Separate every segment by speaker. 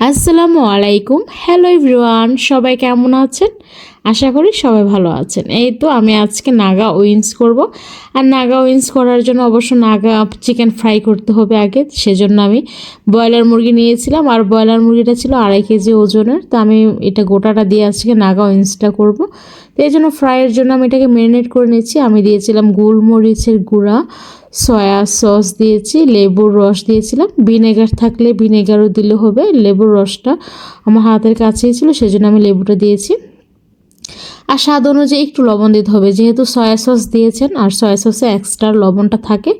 Speaker 1: আসসালামু আলাইকুম। Hello everyone সবাই কেমন আছেন? আশা করি সবাই ভালো আছেন। এই তো আমি আজকে নাগা উইন্স করব। আর নাগা উইন্স করার জন্য অবশ্য নাগা চিকেন ফ্রাই করতে হবে আগে, সেজন্য আমি ব্রয়লার মুরগি নিয়েছিলাম। আর ব্রয়লার মুরগিটা ছিল আড়াই কেজি ওজনের, তো আমি এটা গোটাটা দিয়ে আজকে নাগা উইন্সটা করব। তো এই জন্য ফ্রাইয়ের জন্য আমি এটাকে ম্যারিনেট করে নিয়েছি। আমি দিয়েছিলাম গোলমরিচের গুঁড়া, সয়া সস দিয়েছি, লেবুর রস দিয়েছিলাম। ভিনেগার থাকলে ভিনেগারও দিলে হবে, লেবুর রসটা আমার হাতের কাছেই ছিল, সেজন্য আমি লেবুটা দিয়েছি। আর স্বাদ অনুযায়ী একটু লবণ দিতে হবে। যেহেতু সয়া সস দিয়েছেন আর সয়া সসে এক্সট্রা লবণটা থাকে,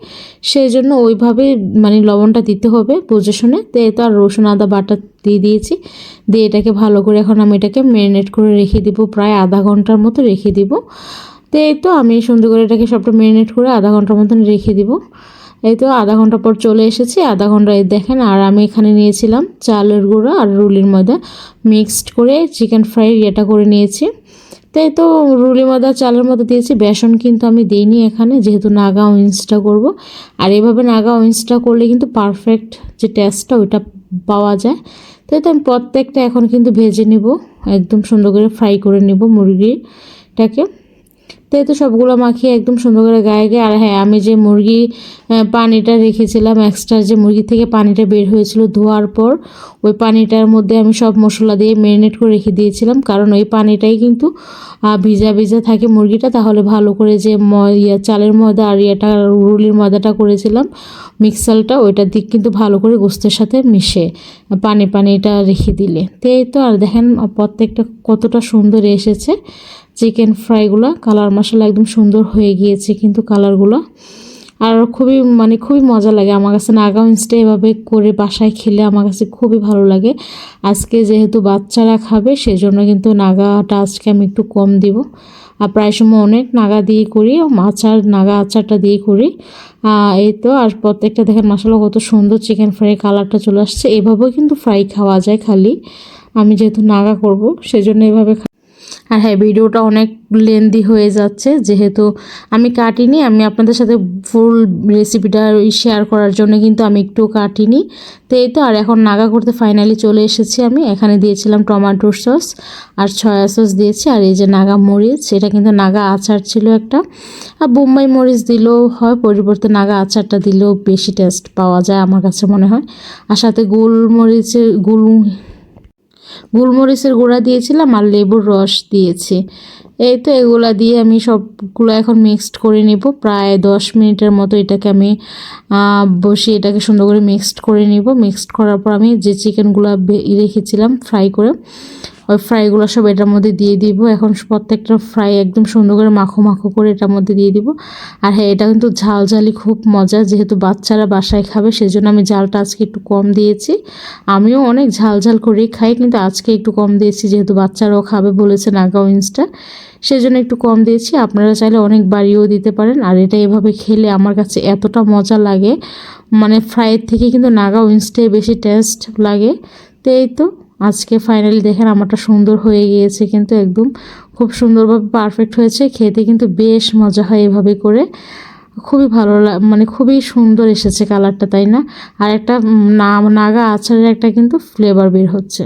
Speaker 1: সেই জন্য ওইভাবে মানে লবণটা দিতে হবে বুঝে শুনে তো এই তো আর রসুন, আদা, বাটা দিয়ে দিয়েছি। দিয়ে এটাকে ভালো করে এখন আমি এটাকে ম্যারিনেট করে রেখে দিব, প্রায় আধা ঘণ্টার মতো রেখে দিব। তো এই তো আমি সুন্দর করে এটাকে সবটা ম্যারিনেট করে আধা ঘণ্টার মতন রেখে দিব। এই তো আধা ঘণ্টা পর চলে এসেছি। আধা ঘণ্টা দেখেন, আর আমি এখানে নিয়েছিলাম চালের গুঁড়ো আর রুলির ময়দা। মিক্সড করে চিকেন ফ্রাই ইয়েটা করে নিয়েছি। তো এই তো রুলি মাদা চালের মধ্যে দিয়েছি, বেসন কিন্তু আমি দিইনি এখানে, যেহেতু নাগা উইন্সটা করব। আর এভাবে নাগা উইন্সটা করলে কিন্তু পারফেক্ট যে টেস্টটা ওইটা পাওয়া যায়। তাই তো আমি প্রত্যেকটা এখন কিন্তু ভেজে নেব, একদম সুন্দর করে ফ্রাই করে নেব মুরগিটাকে। তো এই তো সবগুলো মাখিয়ে একদম সুন্দর করে গায়ে গায়ে আর হ্যাঁ আমি যে মুরগি পানিটা রেখেছিলাম এক্সট্রা যে মুরগি থেকে পানিটা বের হয়েছিল ধোয়ার পর, ওই পানিটার মধ্যে আমি সব মশলা দিয়ে ম্যারিনেট করে রেখে দিয়েছিলাম। কারণ ওই পানিটাই কিন্তু ভিজা ভিজা থাকে মুরগিটা, তাহলে ভালো করে যে ইয়া, চালের ময়দা আর ইয়েটা, রুলির ময়দাটা করেছিলাম মিক্সারটা ওইটার দিক কিন্তু ভালো করে গোস্তের সাথে মিশে। পানি পানিটা রেখে দিলে। তো এই তো, আর দেখেন প্রত্যেকটা কতটা সুন্দর এসেছে। চিকেন ফ্রাইগুলো কালার মশলা একদম সুন্দর হয়ে গিয়েছে কিন্তু কালারগুলো আর খুবই মানে খুবই মজা লাগে আমার কাছে নাগা ইনস্টে এভাবে করে বাসায় খেলে আমার কাছে খুবই ভালো লাগে। আজকে যেহেতু বাচ্চারা খাবে, সেজন্য কিন্তু নাগাটা আজকে আমি একটু কম দিব। প্রায় সময় অনেক নাগা দিয়ে করি, আচার, নাগা আচারটা দিয়ে করি। এই তো, আর প্রত্যেকটা দেখেন মশলা কত সুন্দর চিকেন ফ্রাই কালারটা চলে আসছে। এভাবেও কিন্তু ফ্রাই খাওয়া যায় খালি। আমি যেহেতু নাগা করব, সেজন্য এভাবে আর হ্যাঁ ভিডিওটা অনেক লেন্দি হয়ে যাচ্ছে। যেহেতু আমি কাটিনি, আমি আপনাদের সাথে ফুল রেসিপিটা শেয়ার করার জন্য কিন্তু আমি একটু কাটিনি। তো এই তো, আর এখন নাগা করতে ফাইনালি চলে এসেছি আমি। এখানে দিয়েছিলাম টমেটোর সস আর ছয়া সস দিয়েছি। আর এই যে নাগা মরিচ, এটা কিন্তু নাগা আচার ছিল একটা। আর বোম্বাই মরিচ দিলেও হয়, পরিবর্তে নাগা আচারটা দিলেও বেশি টেস্ট পাওয়া যায় আমার কাছে মনে হয়। আর সাথে গোলমরিচের, গুল গোলমরিচের গুঁড়া দিয়েছিলাম আর লেবুর রস দিয়েছি। এই তো এগুলো দিয়ে আমি সবগুলো এখন মিক্সড করে নিব। প্রায় দশ মিনিটের মতো এটাকে আমি বসিয়ে এটাকে সুন্দর করে মিক্সড করে নেব। মিক্সড করার পর আমি যে চিকেনগুলো রেখেছিলাম ফ্রাই করে ওই ফ্রাইগুলো সব এটার মধ্যে দিয়ে দিব। এখন প্রত্যেকটা ফ্রাই একদম সুন্দর করে মাখো মাখো করে এটার মধ্যে দিয়ে দিব। আর হ্যাঁ এটা কিন্তু ঝাল ঝালি খুব মজা, যেহেতু বাচ্চারা বাসায় খাবে, সেজন্য আমি ঝালটা আজকে একটু কম দিয়েছি। আমিও অনেক ঝাল ঝাল করেই খাই, কিন্তু আজকে একটু কম দিয়েছি, যেহেতু বাচ্চারাও খাবে বলেছে নাগা উইন্সটা সেজন্য একটু কম দিয়েছি। আপনারা চাইলে অনেক বাড়িও দিতে পারেন। আর এটা এভাবে খেলে আমার কাছে এতটা মজা লাগে। মানে ফ্রাইয়ের থেকে কিন্তু নাগা উইন্সটাই বেশি টেস্ট লাগে। তো এই তো। আজকে ফাইনালি দেখেন আমারটা সুন্দর হয়ে গিয়েছে, কিন্তু একদম খুব সুন্দরভাবে পারফেক্ট হয়েছে। খেতে কিন্তু বেশ মজা হয় এভাবে করে। খুবই ভালো মানে খুবই সুন্দর এসেছে কালারটা তাই না? আর একটা নাগা আচারের একটা কিন্তু ফ্লেভার বের হচ্ছে।